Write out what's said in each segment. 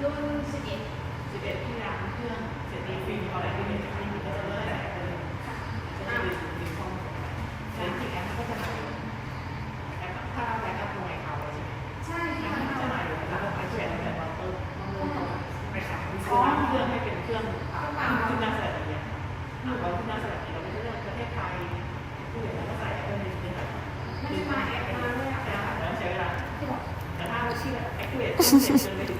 ที่ใส่รุ่นสิบเอ็ดสิบเอ็ดที่ร้านเครื่องเสร็จดีฟิล์มพออะไรที่เป็นที่มีก็จะเริ่มแตกเลยจะได้เป็นฟิล์มฟองแล้วจริงๆแอปมันก็จะหายแอปถ้าแบ็กอัพตรงไหนเขาใช่ไหมใช่แอปค่ะมันจะหายอยู่แล้วเราไปเปลี่ยนตั้งแต่ตอนต้นไปขายซื้อร้านเครื่องให้เป็นเครื่องขึ้นหน้าสลัดอย่างเงี้ยเราขึ้นหน้าสลัดเราไม่ใช่เรื่องประเทศไทยผู้ใหญ่ก็ใส่แอปเป็นเป็นแบบไม่ได้มาแอปมาด้วยอะใช่ค่ะแล้วใช้เวลาที่บอกแต่ถ้าเราชื่อ activate เสร็จจนไปถึงหน้าเสร็จก็คือที่แบบที่หลังนั้นนั่นน่ะอย่างเช่นค่าใช้จ่ายในนี้ไม่จ่ายอยู่สามพันยี่สิบห้าบาทการสั่งเนี่ย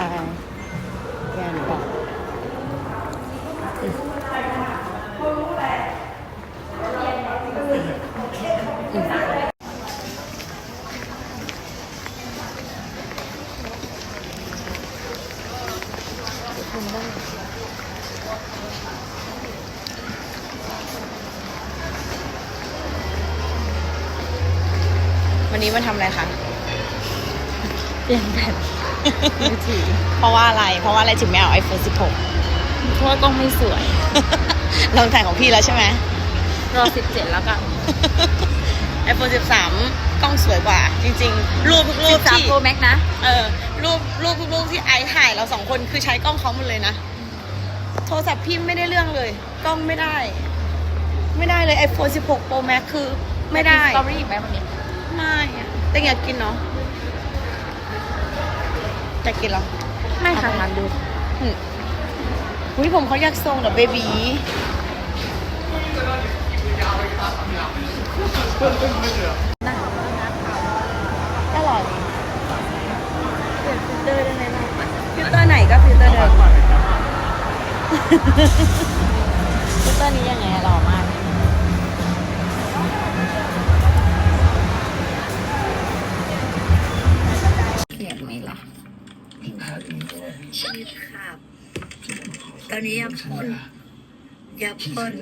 ายธรรมดาไม่ได้ไปที่ค่าขายเดีย วปกติอืมไปแกนบอกวันนี้มาทำอะไรคะเปลี่ยนแบตมือถือเพราะว่าอะไร เพราะว่าอะไรถึงไม่เอา iPhone เพราะว่ากล้องไม่สวย16ลองถ่ายของพี่แล้วใช่ไหมรอ17แล้วกัน iPhone 13กล้องสวยกว่า จริง ๆ รูปทุกรูปที่13 Pro Max นะ เออรูปรูปทุกรูปที่ไอถ่ายเราสองคนคือใช้กล้องเขาหมดเลยนะ โทรศัพท์พี่ไม่ได้เรื่องเลย กล้องไม่ได้ ไม่ได้เลย iPhone 16 Pro Max คือไม่ได้สตรอเบอรี่อีกไหมวันนี้ ไม่อะแต่อยากกินเนาะอยากกินเหรอไม่ค่ะทานดูอืมอุ้ยผมเขาอยากทรงเหรอเบบีก็หล่อดีเปลี่ยนฟิลเตอร์ได้ไหมล่ะฟิลเตอร์ไหนก็ฟิลเตอร์เดิมฟิลเตอร์นี้ยังไงอะหล่อมาก ชีพครับตอนนี้ยังพ่นยังพ่น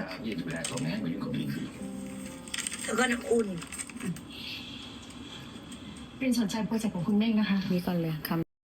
แล้วก็น้ำอุ่น เป็นสนใจโปรเจกต์ของคุณเม่งนะคะ นี่ก่อนเลยคำ